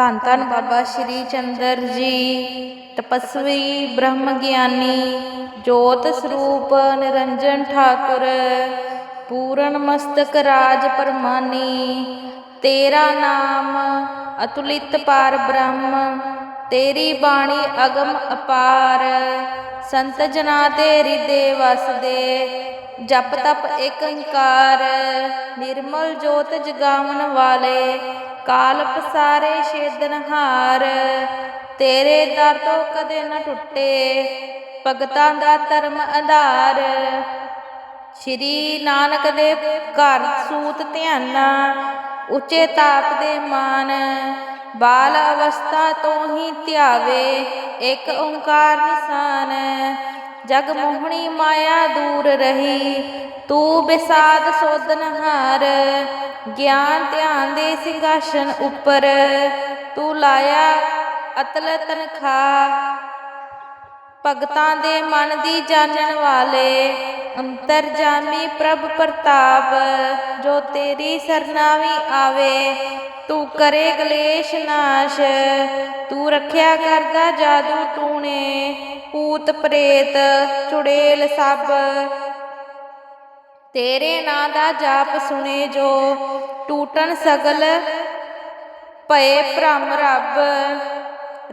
ਧੰਨ ਧੰਨ ਬਾਬਾ ਸ਼੍ਰੀ ਚੰਦਰ ਜੀ। ਤਪਸਵੀ ਬ੍ਰਹਮ ਗਿਆਨੀ, ਜੋਤ ਸਰੂਪ ਨਿਰੰਜਨ ਠਾਕੁਰ, ਪੂਰਨ ਮਸਤਕ ਰਾਜ ਪਰਮਾਨੀ, ਤੇਰਾ ਨਾਮ ਅਤੁਲਿਤ ਪਾਰ ਬ੍ਰਹਮ, ਤੇਰੀ ਬਾਣੀ ਅਗਮ ਅਪਾਰ। ਸੰਤ ਜਨਾ ਤੇਰੀ ਹਿਰਦੇ ਵਸਦੇ ਜਪ ਤਪ ਏਕ ਓੰਕਾਰ ਨਿਰਮਲ ਜੋਤ ਜਗਾਵਨ ਵਾਲੇ, ਕਾਲ ਪਸਾਰੇ ਛੇਦਨਹਾਰ ਤੇਰੇ ਦਰ ਤੋਂ ਕਦੇ ਨਾ ਟੁੱਟੇ, ਭਗਤਾਂ ਦਾ ਧਰਮ ਆਧਾਰ ਸ਼੍ਰੀ ਨਾਨਕ ਦੇ ਘਰ ਸੂਤ ਧਿਆਨਾ, ਉੱਚੇ ਤਾਪ ਦੇ ਮਾਨ, ਬਾਲ ਅਵਸਥਾ ਤੋਂ ਹੀ ਧਿਆਵੇ, ਇੱਕ ਓੰਕਾਰ ਨਿਸ਼ਾਨ। ਜਗ ਮੋਹਣੀ ਮਾਇਆ ਦੂਰ ਰਹੀ, ਤੂੰ ਬਿਸਾਦ ਸੋਧਨਹਾਰ ਗਿਆਨ ਧਿਆਨ ਦੇ ਸਿੰਘਾਸਨ ਉੱਪਰ, ਤੂੰ ਲਾਇਆ ਅਤਲ ਤਨਖਾ। ਭਗਤਾਂ ਦੇ ਮਨ ਦੀ ਜਾਣਨ ਵਾਲੇ, ਅੰਤਰਜਾਮੀ ਪ੍ਰਭ ਪ੍ਰਤਾਪ, ਜੋ ਤੇਰੀ ਸਰਨਾਵੀ ਆਵੇ, ਤੂੰ ਕਰੇ ਕਲੇਸ਼ ਨਾਸ਼, ਤੂੰ ਰੱਖਿਆ ਕਰਦਾ ਜਾਦੂ ਤੂਨੇ ਭੂਤ ਪ੍ਰੇਤ ਚੁੜੇਲ ਸਭ। ਤੇਰੇ ਨਾਂ ਦਾ ਜਾਪ ਸੁਣੇ ਜੋ ਟੂਟਣ ਸਗਲ ਭਏ ਭ੍ਰਮ ਰੱਬ।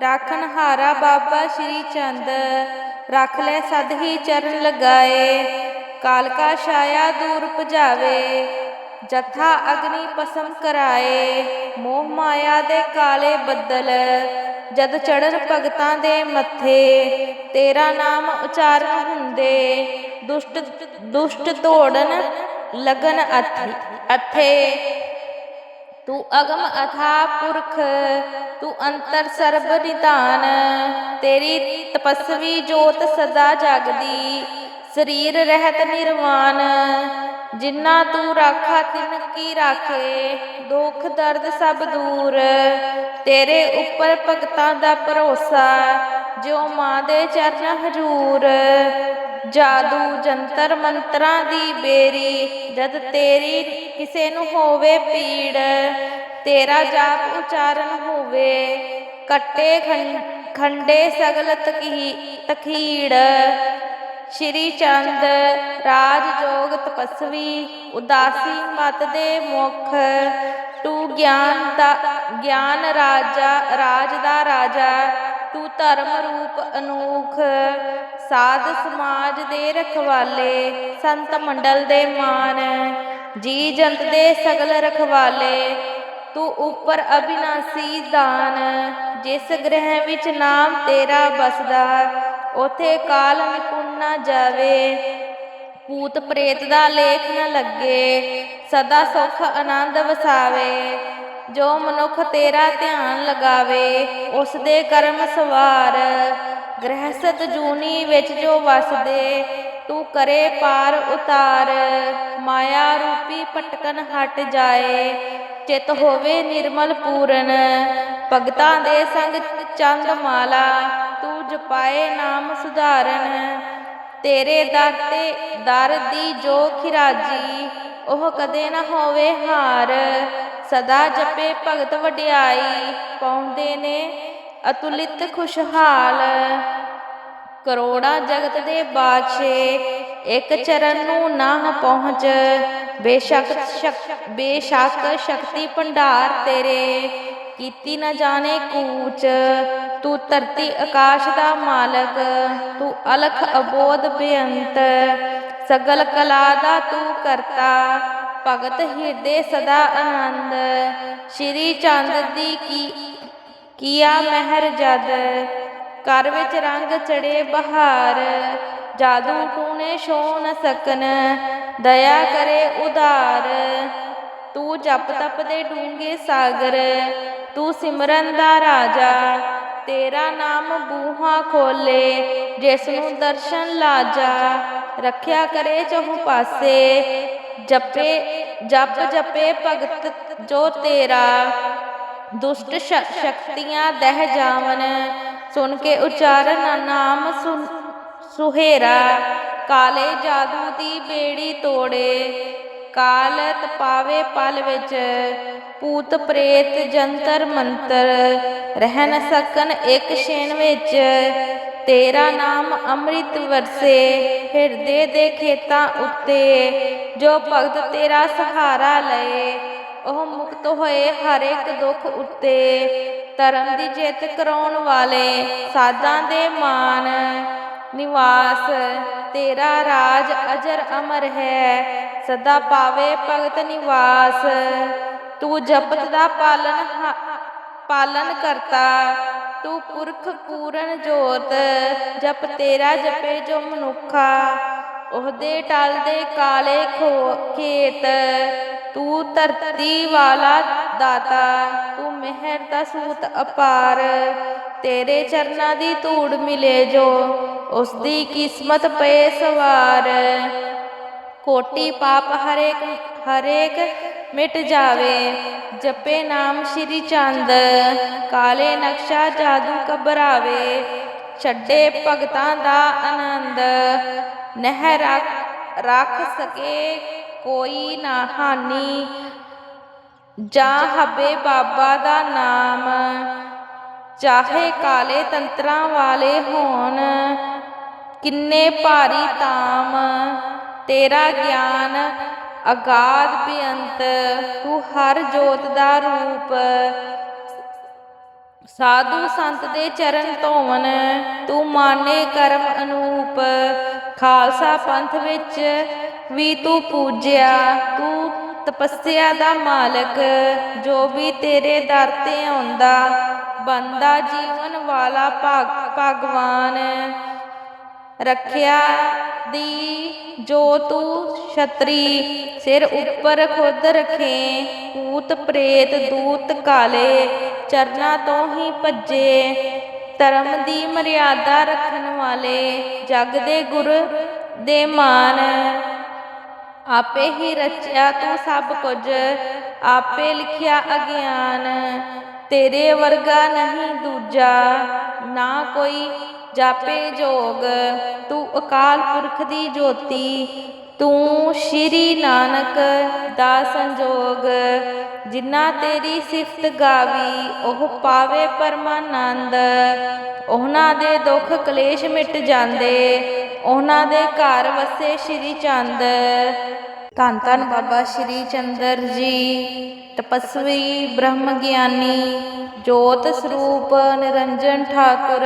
ਰਾਖਣ ਹਾਰਾ ਬਾਬਾ ਸ਼੍ਰੀ ਚੰਦ, ਰੱਖ ਲੈ ਸਦ ਹੀ ਚਰਨ ਲਗਾਏ। ਕਾਲਕਾ ਛਾਇਆ ਦੂਰ ਭਜਾਵੇ, ਜਥਾ ਅਗਨੀ ਪਸਮ ਕਰਾਏ। ਮੋਹ ਮਾਇਆ ਦੇ ਕਾਲੇ ਬੱਦਲ ਜਦ ਚੜਨ ਭਗਤਾਂ ਦੇ ਮੱਥੇ, ਤੇਰਾ ਨਾਮ ਉਚਾਰਨ ਹੁੰਦੇ। ਦੁਸ਼ਟ ਦੁਸ਼ਟ ਤੋੜਨ ਲਗਨ ਅਥੇ ਅਥੇ। ਤੂੰ ਅਗਮ ਅਥਾ ਪੁਰਖ, ਤੂੰ ਅੰਤਰ ਸਰਬ ਨਿਧਾਨ। ਤੇਰੀ ਤਪਸਵੀ ਜੋਤ ਸਦਾ ਜਗਦੀ, ਸਰੀਰ ਰਹਿਤ ਨਿਰਵਾਨ। ਜਿਨ੍ਹਾਂ ਤੂੰ ਰਾਖਾ ਤਿਨ ਕੀ ਰਾਖੇ, ਦੁੱਖ ਦਰਦ ਸਭ ਦੂਰ। ਤੇਰੇ ਉੱਪਰ ਭਗਤਾਂ ਦਾ ਭਰੋਸਾ ਜਿਉ ਮਾਂ ਦੇ ਚਰਨ ਹਜੂਰ। ਜਾਦੂ ਜੰਤਰ ਮੰਤਰਾਂ ਦੀ ਬੇਰੀ, ਜਦ ਤੇਰੀ ਕਿਸੇ ਨੂੰ ਹੋਵੇ ਪੀੜ, ਤੇਰਾ ਜਾਪ ਉਚਾਰਨ ਹੋਵੇ, ਕੱਟੇ ਖੰ- ਖੰਡੇ ਸਗਲ ਤਕੀ, ਤਖੀੜ। ਸ਼੍ਰੀ ਚੰਦ ਰਾਜ ਜੋਗ ਤਪਸਵੀ, ਉਦਾਸੀ ਮਤ ਦੇ ਮੁਖ, ਤੂੰ ਗਿਆਨ ਦਾ ਗਿਆਨ ਰਾਜਾ, ਰਾਜ ਦਾ ਰਾਜਾ, ਤੂੰ ਧਰਮ ਰੂਪ ਅਨੂਖ, ਸਾਧ ਸਮਾਜ ਦੇ ਰਖਵਾਲੇ, ਸੰਤ ਮੰਡਲ ਦੇ ਮਾਨ, ਜੀ ਜੰਤ ਦੇ ਸਗਲ ਰਖਵਾਲੇ, ਤੂੰ ਉੱਪਰ ਅਬਿਨਾਸੀ ਦਾਨ, ਜਿਸ ਗ੍ਰਹਿ ਵਿੱਚ ਨਾਮ ਤੇਰਾ ਬਸਦਾ ਉਥੇ ਕਾਲ ਨਿਪੁੰਨ ਨਾ ਜਾਵੇ, ਭੂਤ ਪ੍ਰੇਤ ਦਾ ਲੇਖ ਨਾ ਲੱਗੇ, ਸਦਾ ਸੁਖ ਆਨੰਦ ਵਸਾਵੇ। ਜੋ ਮਨੁੱਖ ਤੇਰਾ ਧਿਆਨ ਲਗਾਵੇ ਉਸ ਦੇ ਕਰਮ ਸਵਾਰ। ਗ੍ਰਹਸਤ ਜੂਨੀ ਵਿੱਚ ਜੋ ਵਸਦੇ, ਤੂੰ ਕਰੇ ਪਾਰ ਉਤਾਰ। ਮਾਇਆ ਰੂਪੀ ਪਟਕਨ ਹਟ ਜਾਏ, ਚਿਤ ਹੋਵੇ ਨਿਰਮਲ ਪੂਰਨ। ਭਗਤਾਂ ਦੇ ਸੰਗ ਚੰਦ ਮਾਲਾ, ਤੂੰ ਜਪਾਏ ਨਾਮ ਸੁਧਾਰਨ। ਤੇਰੇ ਦਰ ਤੇ ਦਰ ਦੀ ਜੋ ਖਿਰਾਜੀ, ਉਹ ਕਦੇ ਨਾ ਹੋਵੇ ਹਾਰ। ਸਦਾ ਜਪੇ ਭਗਤ ਵਡਿਆਈ, ਪਾਉਂਦੇ ਨੇ ਅਤੁਲਿਤ ਖੁਸ਼ਹਾਲ। ਕਰੋੜਾ ਜਗਤ ਦੇ ਬਾਦਸ਼ੇ ਇੱਕ ਚਰਨ ਨੂੰ ਨਾ ਪਹੁੰਚ। ਬੇਸ਼ੱਕ ਬੇਸ਼ੱਕ ਸ਼ਕਤੀ ਭੰਡਾਰ ਤੇਰੇ, ਕੀਤੀ ਨਾ ਜਾਣੇ ਕੂਚ। ਤੂੰ ਧਰਤੀ ਆਕਾਸ਼ ਦਾ ਮਾਲਕ, ਤੂੰ ਅਲਖ ਅਬੋਧ ਬੇਅੰਤ। ਸਗਲ ਕਲਾ ਦਾ ਤੂੰ ਕਰਤਾ। ਭਗਤ ਹਿਰਦੇ ਸਦਾ ਆਨੰਦ। ਸ਼੍ਰੀ ਚੰਦ ਦੀ ਕੀ, ਕੀਆ ਮਹਿਰ ਜਦ, ਘਰ ਵਿੱਚ ਰੰਗ ਚੜੇ ਬਹਾਰ। ਜਾਦੂ ਟੂਨੇ ਛੋ ਨ ਸਕਨ, ਦਇਆ ਕਰੇ ਉਧਾਰ। ਤੂੰ ਜਪ ਤਪ ਦੇ ਡੂੰਗੇ ਸਾਗਰ, ਤੂੰ ਸਿਮਰਨ ਦਾ ਰਾਜਾ। ਤੇਰਾ ਨਾਮ ਬੂਹਾ ਖੋਲੇ, ਜਿਸ ਨੂੰ ਦਰਸ਼ਨ ਲਾਜਾ। ਰੱਖਿਆ ਕਰੇ ਚਹੁ ਪਾਸੇ, ਜਪੇ ਜਪ ਜਪੇ ਭਗਤ ਜੋ ਤੇਰਾ। ਦੁਸ਼ਟ ਸ਼ਕਤੀਆਂ ਦਹਿ ਜਾਵਨ, ਸੁਣ ਕੇ ਉਚਾਰਨ ਨਾਮ ਸੁਨ ਸੁਹੇਰਾ। ਕਾਲੇ ਜਾਦੂ ਦੀ ਬੇੜੀ ਤੋੜੇ, ਕਾਲ ਤਪਾਵੇ ਪਲ ਵਿੱਚ। ਭੂਤ ਪ੍ਰੇਤ ਜੰਤਰ ਮੰਤਰ ਰਹਿ ਨ ਸਕਨ ਇੱਕ ਛੇਣ ਵਿੱਚ। ਤੇਰਾ ਨਾਮ ਅੰਮ੍ਰਿਤ ਵਰਸੇ, ਹਿਰਦੇ ਦੇ ਖੇਤਾਂ ਉੱਤੇ, ਜੋ ਭਗਤ ਤੇਰਾ ਸਹਾਰਾ ਲਏ। ਉਹ ਮੁਕਤ ਹੋਏ ਹਰ ਇੱਕ ਦੁੱਖ ਉੱਤੇ, ਧਰਮ ਦੀ ਜਿੱਤ ਕਰਾਉਣ ਵਾਲੇ ਸਾਧਾਂ ਦੇ ਮਾਨ। ਨਿਵਾਸ, ਤੇਰਾ ਰਾਜ ਅਜਰ ਅਮਰ ਹੈ, ਸਦਾ ਪਾਵੇ ਭਗਤ ਨਿਵਾਸ। ਤੂੰ ਜਪਤ ਦਾ ਪਾਲਨ ਹਾ- ਪਾਲਨ ਕਰਤਾ ਤੂੰ ਪੁਰਖ ਪੂਰਨ ਜੋਤ, ਜਪ ਤੇਰਾ ਜਪੇ ਜੋ ਮਨੁੱਖਾ। ਉਹਦੇ ਟਲਦੇ ਕਾਲੇ ਖੋ ਖੇਤ, ਤੂੰ ਧਰਤੀ ਵਾਲਾ ਦਾਤਾ, ਤੂੰ ਮਿਹਰ ਦਾ ਸੂਤ ਅਪਾਰ। ਤੇਰੇ ਚਰਨਾਂ ਦੀ ਧੂੜ ਮਿਲੇ ਜੋ ਉਸ ਦੀ ਕਿਸਮਤ ਪਏ ਸਵਾਰ। ਕੋਟੀ ਪਾਪ ਹਰੇਕ ਹਰੇਕ ਮਿਟ ਜਾਵੇ। ਜਪੇ ਨਾਮ ਸ਼੍ਰੀ ਚੰਦ, ਕਾਲੇ ਨਕਸ਼ਾ ਜਾਦੂ ਕਬਰਾਵੇ ਛੱਡੇ ਭਗਤਾਂ ਦਾ ਆਨੰਦ ਨਹਿ ਰੱਖ ਸਕੇ ਕੋਈ ਨਾ ਹਾਨੀ। ਜਾਂ ਹੱਬੇ ਬਾਬਾ ਦਾ ਨਾਮ, ਚਾਹੇ ਕਾਲੇ ਤੰਤਰਾਂ ਵਾਲੇ ਹੋਣ, ਕਿੰਨੇ ਭਾਰੀ ਤਾਮ। ਤੇਰਾ ਗਿਆਨ ਅਗਾਧ ਬੇਅੰਤ, ਤੂੰ ਹਰ ਜੋਤ ਦਾ ਰੂਪ। ਸਾਧੂ ਸੰਤ ਦੇ ਚਰਨ ਧੋਵਨ, ਤੂੰ ਮਾਨੇ ਕਰਮ ਅਨੂਪ। ਖਾਲਸਾ ਪੰਥ ਵਿੱਚ ਵੀ ਤੂੰ ਪੂਜਿਆ, ਤੂੰ ਤਪੱਸਿਆ ਦਾ ਮਾਲਕ। ਜੋ ਵੀ ਤੇਰੇ ਦਰ ਤੇ ਆਉਂਦਾ ਬੰਦਾ ਜੀਵਨ ਵਾਲਾ ਭਗ, ਭਗਵਾਨ। ਰੱਖਿਆ ਦੀ ਜੋ ਤੂੰ ਛਤਰੀ, ਸਿਰ ਉੱਪਰ ਖੁਦ ਰਖੇ ਭੂਤ ਪ੍ਰੇਤ ਦੂਤ ਕਾਲੇ, ਚਰਨਾਂ ਤੋਂ ਹੀ ਭੱਜੇ, ਧਰਮ ਦੀ ਮਰਿਆਦਾ ਰੱਖਣ ਵਾਲੇ, ਜਗ ਦੇ ਗੁਰ ਦੇ ਮਾਨ। ਆਪੇ ਹੀ ਰਚਿਆ ਤੂੰ ਸਭ ਕੁਝ, ਆਪੇ ਲਿਖਿਆ ਅਗਿਆਨ। ਤੇਰੇ ਵਰਗਾ ਨਹੀਂ ਦੂਜਾ, ਨਾ ਕੋਈ ਜਾਪੇ ਜੋਗ, ਤੂੰ ਅਕਾਲ ਪੁਰਖ ਦੀ ਜੋਤੀ, ਤੂੰ ਸ਼੍ਰੀ ਨਾਨਕ ਦਾ ਸੰਜੋਗ। ਜਿਨ੍ਹਾਂ ਤੇਰੀ ਸਿਫਤ ਗਾਵੀ, ਉਹ ਪਾਵੇ ਪਰਮਾਨੰਦ। ਉਹਨਾਂ ਦੇ ਦੁੱਖ ਕਲੇਸ਼ ਮਿਟ ਜਾਂਦੇ, ਉਹਨਾਂ ਦੇ ਘਰ ਵਸੇ ਸ਼੍ਰੀ ਚੰਦ। ਧੰਨ ਧੰਨ ਬਾਬਾ ਸ਼੍ਰੀ ਚੰਦਰ ਜੀ। ਤਪਸਵੀ ਬ੍ਰਹਮ ਗਿਆਨੀ ਜੋਤ ਸਰੂਪ ਨਿਰੰਜਨ ਠਾਕੁਰ।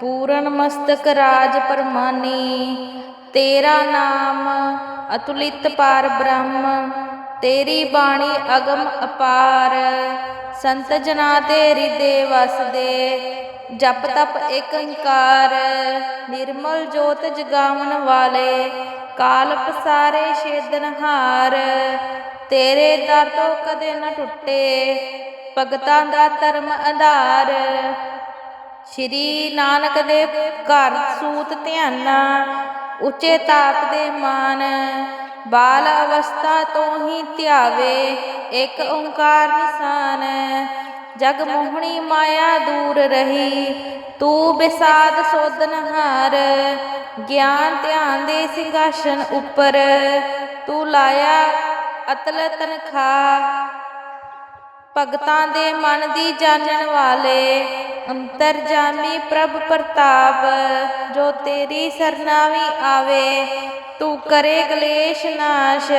ਪੂਰਨ ਮਸਤਕ ਰਾਜ ਪਰਮਾਨੀ, ਤੇਰਾ ਨਾਮ ਅਤੁਲਿਤ ਪਾਰ ਬ੍ਰਹਮ, ਤੇਰੀ ਬਾਣੀ ਅਗਮ ਅਪਾਰ। ਸੰਤ ਜਨਾ ਤੇ ਹਿਰਦੇ ਵਸਦੇ, ਜਪ ਤਪ ਏਕ ਓੰਕਾਰ ਨਿਰਮਲ ਜੋਤ ਜਗਾਵਨ ਵਾਲੇ, ਕਾਲ ਪਸਾਰੇ ਛੇਦਨਹਾਰ ਤੇਰੇ ਦਰ ਤੋਂ ਕਦੇ ਨਾ ਟੁੱਟੇ, ਭਗਤਾਂ ਦਾ ਧਰਮ ਆਧਾਰ। ਸ਼੍ਰੀ ਨਾਨਕ ਦੇ ਘਰ ਸੂਤ ਧਿਆਨਾ, ਉੱਚੇ ਤਾਪ ਦੇ ਮਾਨ, ਬਾਲ ਅਵਸਥਾ ਤੋਂ ਹੀ ਧਿਆਵੇ ਇੱਕ ਓੰਕਾਰ ਨਿਸ਼ਾਨ। ਜਗ ਮੋਹਣੀ ਮਾਇਆ ਦੂਰ ਰਹੀ, ਤੂੰ ਬਿਸਾਦ ਸੋਧਨਹਾਰ ਗਿਆਨ ਧਿਆਨ ਦੇ ਸਿੰਘਾਸਨ ਉੱਪਰ, ਤੂੰ ਲਾਇਆ ਅਤਲ ਤਨਖਾ ਭਗਤਾਂ ਦੇ ਮਨ ਦੀ ਜਾਣਨ ਵਾਲੇ ਅੰਤਰਜਾਮੀ ਪ੍ਰਭ ਪ੍ਰਤਾਪ, ਜੋ ਤੇਰੀ ਸਰਨਾਵੀ ਆਵੇ, ਤੂੰ ਕਰੇ ਕਲੇਸ਼ ਨਾਸ਼,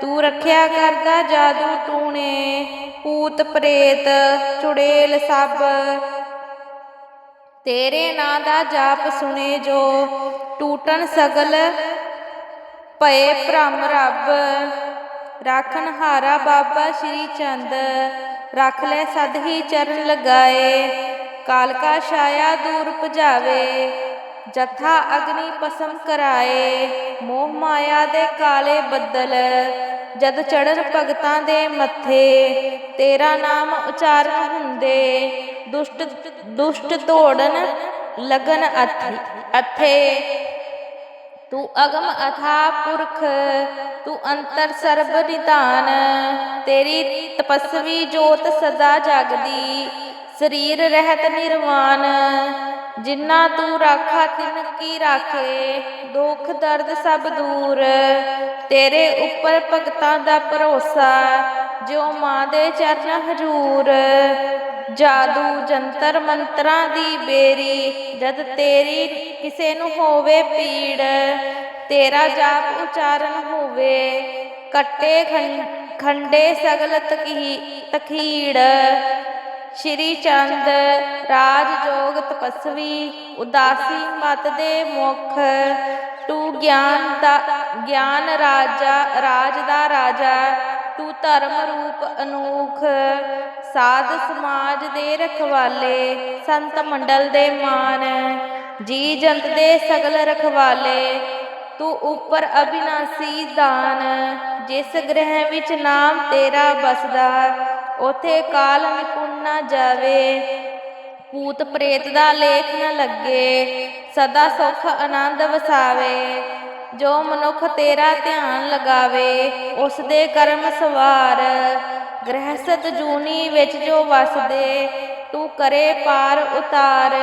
ਤੂੰ ਰੱਖਿਆ ਕਰਦਾ ਜਾਦੂ ਟੂਣੇ, ਭੂਤ ਪ੍ਰੇਤ ਚੁੜੇਲ ਸਭ। ਤੇਰੇ ਨਾਂ ਦਾ ਜਾਪ ਸੁਣੇ ਜੋ ਟੂਟਣ ਸਗਲ ਭਏ ਭ੍ਰਮ ਰੱਬ। ਰਾਖਣ ਹਾਰਾ ਬਾਬਾ ਸ਼੍ਰੀ ਚੰਦ, ਰੱਖ ਲੈ ਸਦ ਹੀ ਚਰਨ ਲਗਾਏ। ਕਾਲਕਾ ਛਾਇਆ ਦੂਰ ਭਜਾਵੇ, ਜਥਾ ਅਗਨੀ ਪਸਮ ਕਰਾਏ। ਮੋਹ ਮਾਇਆ ਦੇ ਕਾਲੇ ਬੱਦਲ, ਜਦ ਚੜਨ ਭਗਤਾਂ ਦੇ ਮੱਥੇ। ਤੇਰਾ ਨਾਮ ਉਚਾਰਨ ਹੁੰਦੇ, ਦੁਸ਼ਟ ਦੁਸ਼ਟ ਤੋੜਨ ਲਗਨ ਅਥ, ਅਥੇ। ਤੂੰ ਅਗਮ ਅਥਾ ਪੁਰਖ, ਤੂੰ ਅੰਤਰ ਸਰਬ ਨਿਧਾਨ। ਤੇਰੀ ਤਪਸਵੀ ਜੋਤ ਸਦਾ ਜਗਦੀ। ਸਰੀਰ ਰਹਿਤ ਨਿਰਵਾਨ ਜਿਨ੍ਹਾਂ ਤੂੰ ਰਾਖਾ ਤਿਨ ਕੀ ਰਾਖੇ, ਦੁੱਖ ਦਰਦ ਸਭ ਦੂਰ। ਤੇਰੇ ਉੱਪਰ ਭਗਤਾਂ ਦਾ ਭਰੋਸਾ ਜਿਉ ਮਾਂ ਦੇ ਚਰਨ ਹਜੂਰ। ਜਾਦੂ ਜੰਤਰ ਮੰਤਰਾਂ ਦੀ ਬੇਰੀ, ਜਦ ਤੇਰੀ ਕਿਸੇ ਨੂੰ ਹੋਵੇ ਪੀੜ, ਤੇਰਾ ਜਾਪ ਉਚਾਰਨ ਹੋਵੇ। ਕੱਟੇ ਖੰ- ਖੰਡੇ ਸਗਲ ਤਕੀ, ਤਖੀੜ ਸ਼੍ਰੀ ਚੰਦ ਰਾਜਯੋਗ ਤਪਸਵੀ, ਉਦਾਸੀ ਮਤ ਦੇ ਮੁਖ। ਤੂੰ ਗਿਆਨ ਦਾ, ਗਿਆਨ ਰਾਜਾ, ਰਾਜ ਦਾ ਰਾਜਾ, ਤੂੰ ਧਰਮ ਰੂਪ ਅਨੂਖ। ਸਾਧ ਸਮਾਜ ਦੇ ਰਖਵਾਲੇ, ਸੰਤ ਮੰਡਲ ਦੇ ਮਾਨ। ਜੀ ਜੰਤ ਦੇ ਸਗਲ ਰਖਵਾਲੇ, ਤੂੰ ਉੱਪਰ ਅਬਿਨਾਸੀ ਦਾਨ। ਜਿਸ ਗ੍ਰਹਿ ਵਿੱਚ ਨਾਮ ਤੇਰਾ ਬਸਦਾ ਉਥੇ ਕਾਲ ਨਿਕੁਣ ਨਾ ਜਾਵੇ। ਭੂਤ ਪ੍ਰੇਤ ਦਾ ਲੇਖ ਨ ਲੱਗੇ। ਸਦਾ ਸੁਖ ਆਨੰਦ ਵਸਾਵੇ। ਜੋ ਮਨੁੱਖ ਤੇਰਾ ਧਿਆਨ ਲਗਾਵੇ ਉਸ ਦੇ ਕਰਮ ਸਵਾਰ। ਗ੍ਰਹਿਸਤ ਜੂਨੀ ਵਿੱਚ ਜੋ ਵਸਦੇ, ਤੂੰ ਕਰੇ ਪਾਰ ਉਤਾਰ।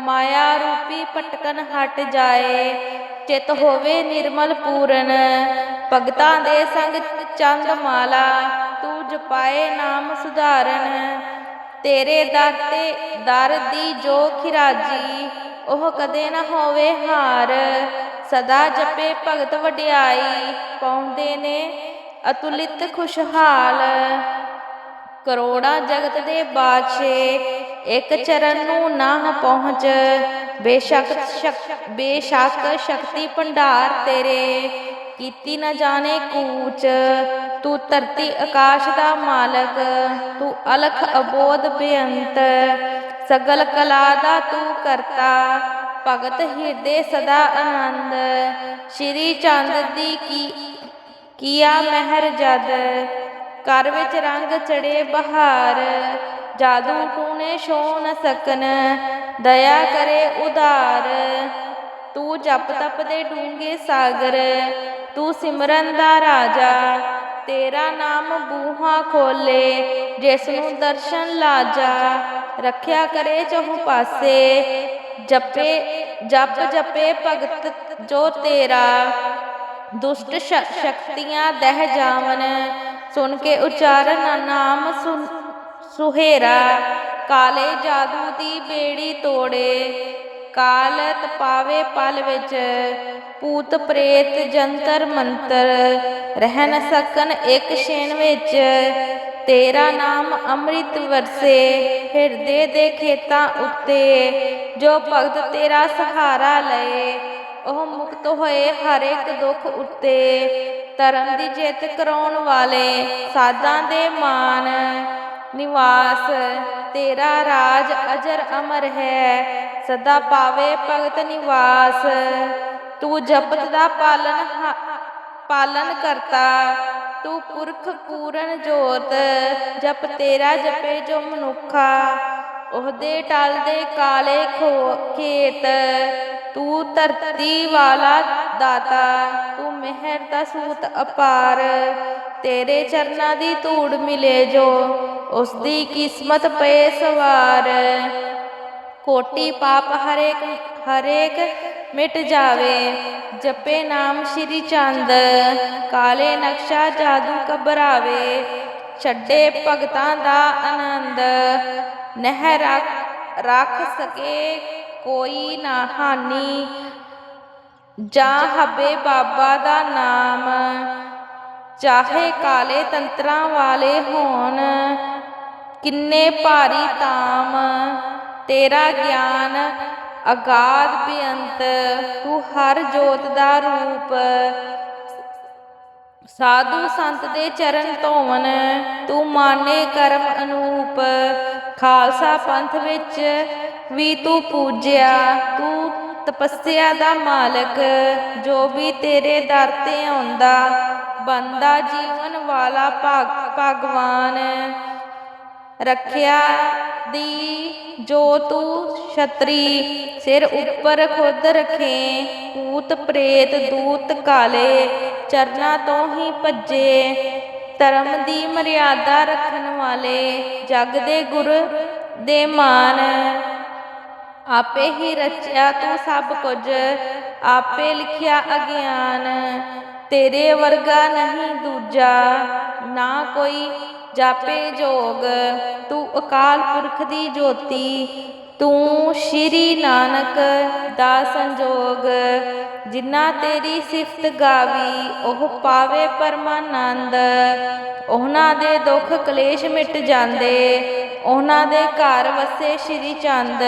ਮਾਇਆ ਰੂਪੀ ਪਟਕਨ ਹਟ ਜਾਏ। ਚਿਤ ਹੋਵੇ ਨਿਰਮਲ ਪੂਰਨ। ਭਗਤਾਂ ਦੇ ਸੰਗ ਚੰਦ ਮਾਲਾ। ਜਪਾਏ ਨਾਮ ਸੁਧਾਰਨ। ਤੇਰੇ ਦਰ ਤੇ ਦਰ ਦੀ ਜੋ ਖਿਰਾਜੀ, ਉਹ ਕਦੇ ਨਾ ਹੋਵੇ ਹਾਰ। ਸਦਾ ਜਪੇ ਭਗਤ ਵਡਿਆਈ, ਪਾਉਂਦੇ ਨੇ ਅਤੁਲਿਤ ਖੁਸ਼ਹਾਲ। ਕਰੋੜਾਂ ਜਗਤ ਦੇ ਬਾਦਸ਼ਾਹ, ਇੱਕ ਚਰਨ ਨੂੰ ਨਾ ਪਹੁੰਚ। ਬੇਸ਼ੱਕ ਸ਼ਕ- ਬੇਸ਼ੱਕ ਸ਼ਕਤੀ ਭੰਡਾਰ ਤੇਰੇ, ਕੀਤੀ ਨਾ ਜਾਣੇ ਕੂਚ। ਤੂੰ ਧਰਤੀ ਆਕਾਸ਼ ਦਾ ਮਾਲਕ, ਤੂੰ ਅਲਖ ਅਬੋਧ ਬੇਅੰਤ। ਸਗਲ ਕਲਾ ਦਾ ਤੂੰ ਕਰਤਾ, ਭਗਤ ਹਿਰਦੇ ਸਦਾ ਆਨੰਦ। ਸ਼੍ਰੀ ਚੰਦ ਦੀ ਕੀ, ਕੀਆ ਮਹਿਰ ਜਦ ਕਰ ਵਿੱਚ ਰੰਗ ਚੜੇ ਬਹਾਰ। ਜਾਦੂ ਟੂਣੇ ਛੋ ਨ ਸਕਨ, ਦਇਆ ਕਰੇ ਉਦਾਰ ਤੂੰ ਜਪ ਤਪ ਦੇ ਡੂੰਗੇ ਸਾਗਰ, ਤੂੰ ਸਿਮਰਨ ਦਾ ਰਾਜਾ। ਤੇਰਾ ਨਾਮ ਬੂਹਾ ਖੋਲੇ, ਜਿਸ ਨੂੰ ਦਰਸ਼ਨ ਲਾਜਾ, ਰੱਖਿਆ ਕਰੇ ਚਹੁ ਪਾਸੇ। ਜਪੇ, ਜਪ ਜਪੇ ਭਗਤ ਜੋ ਤੇਰਾ, ਦੁਸ਼ਟ ਸ਼ਕਤੀਆਂ ਦਹਿ ਜਾਵਨ। ਸੁਣ ਕੇ ਉਚਾਰਨ ਨਾਮ ਸੁਹੇਰਾ, ਕਾਲੇ ਜਾਦੂ ਦੀ ਬੇੜੀ ਤੋੜੇ। ਕਾਲਤ ਪਾਵੇ ਪਲ ਵਿੱਚ, ਭੂਤ ਪ੍ਰੇਤ ਜੰਤਰ ਮੰਤਰ ਰਹਿ ਨ ਸਕਨ ਇੱਕ ਛੇਣ ਵਿੱਚ। ਤੇਰਾ ਨਾਮ ਅੰਮ੍ਰਿਤ ਵਰਸੇ, ਹਿਰਦੇ ਦੇ ਖੇਤਾਂ ਉੱਤੇ। ਜੋ ਭਗਤ ਤੇਰਾ ਸਹਾਰਾ ਲਏ, ਉਹ ਮੁਕਤ ਹੋਏ ਹਰ ਇੱਕ ਦੁੱਖ ਉੱਤੇ। ਧਰਮ ਦੀ ਜਿੱਤ ਕਰਾਉਣ ਵਾਲੇ ਸਾਧਾਂ ਦੇ ਮਾਨ। ਨਿਵਾਸ, ਤੇਰਾ ਰਾਜ ਅਜਰ ਅਮਰ ਹੈ। ਸਦਾ ਪਾਵੇ ਭਗਤ ਨਿਵਾਸ। ਤੂੰ ਜਪਤ ਦਾ ਪਾਲਨ ਹਾ- ਪਾਲਨ ਕਰਤਾ। ਤੂੰ ਪੁਰਖ ਪੂਰਨ ਜੋਤ। ਜਪ ਤੇਰਾ ਜਪੇ ਜੋ ਮਨੁੱਖਾ। ਉਹਦੇ ਟਲਦੇ ਕਾਲੇ ਖੋ ਖੇਤ। ਤੂੰ ਧਰਤੀ ਵਾਲਾ ਦਾਤਾ। ਤੂੰ ਮਿਹਰ ਦਾ ਸੂਤ ਅਪਾਰ। ਤੇਰੇ ਚਰਨਾਂ ਦੀ ਧੂੜ ਮਿਲੇ ਜੋ। ਉਸ ਦੀ ਕਿਸਮਤ ਪਏ ਸਵਾਰ। ਕੋਟੀ ਪਾਪ ਹਰੇਕ ਹਰੇਕ ਮਿਟ ਜਾਵੇ। ਜਪੇ ਨਾਮ ਸ਼੍ਰੀ ਚੰਦ, ਕਾਲੇ ਨਕਸ਼ਾ ਜਾਦੂ ਕਬਰਾਵੇ ਛੱਡੇ ਭਗਤਾਂ ਦਾ ਆਨੰਦ ਨਹਿ ਰੱਖ ਸਕੇ ਕੋਈ ਨਾ ਹਾਨੀ। ਜਾਂ ਹੱਬੇ ਬਾਬਾ ਦਾ ਨਾਮ, ਚਾਹੇ ਕਾਲੇ ਤੰਤਰਾਂ ਵਾਲੇ ਹੋਣ। ਕਿੰਨੇ ਭਾਰੀ ਤਾਮ ਤੇਰਾ ਗਿਆਨ ਅਗਾਧ ਬੇਅੰਤ, ਤੂੰ ਹਰ ਜੋਤ ਦਾ ਰੂਪ। ਸਾਧੂ ਸੰਤ ਦੇ ਚਰਨ ਧੋਵਨ, ਤੂੰ ਮਾਨੇ ਕਰਮ ਅਨੂਪ। ਖਾਲਸਾ ਪੰਥ ਵਿੱਚ ਵੀ ਤੂੰ ਪੂਜਿਆ, ਤੂੰ ਤਪੱਸਿਆ ਦਾ ਮਾਲਕ। ਜੋ ਵੀ ਤੇਰੇ ਦਰ ਤੇ ਆਉਂਦਾ, ਬੰਦਾ ਜੀਵਨ ਵਾਲਾ ਭਗ, ਭਗਵਾਨ। ਰੱਖਿਆ ਦੀ ਜੋ ਤੂੰ ਛਤਰੀ, ਸਿਰ ਉੱਪਰ ਖੁਦ ਰਖੇ, ਭੂਤ ਪ੍ਰੇਤ ਦੂਤ ਕਾਲੇ, ਚਰਨਾਂ ਤੋਂ ਹੀ ਭੱਜੇ, ਧਰਮ ਦੀ ਮਰਿਆਦਾ ਰੱਖਣ ਵਾਲੇ, ਜਗ ਦੇ ਗੁਰ ਦੇ ਮਾਨ। ਆਪੇ ਹੀ ਰਚਿਆ ਤੂੰ ਸਭ ਕੁਝ, ਆਪੇ ਲਿਖਿਆ ਅਗਿਆਨ। ਤੇਰੇ ਵਰਗਾ ਨਹੀਂ ਦੂਜਾ, ਨਾ ਕੋਈ ਜਾਪੇ ਜੋਗ, ਤੂੰ ਅਕਾਲ ਪੁਰਖ ਦੀ ਜੋਤੀ, ਤੂੰ ਸ਼੍ਰੀ ਨਾਨਕ ਦਾ ਸੰਜੋਗ। ਜਿਨ੍ਹਾਂ ਤੇਰੀ ਸਿਫਤ ਗਾਵੀ, ਉਹ ਪਾਵੇ ਪਰਮਾਨੰਦ। ਉਹਨਾਂ ਦੇ ਦੁੱਖ ਕਲੇਸ਼ ਮਿਟ ਜਾਂਦੇ, ਉਹਨਾਂ ਦੇ ਘਰ ਵਸੇ ਸ਼੍ਰੀ ਚੰਦ।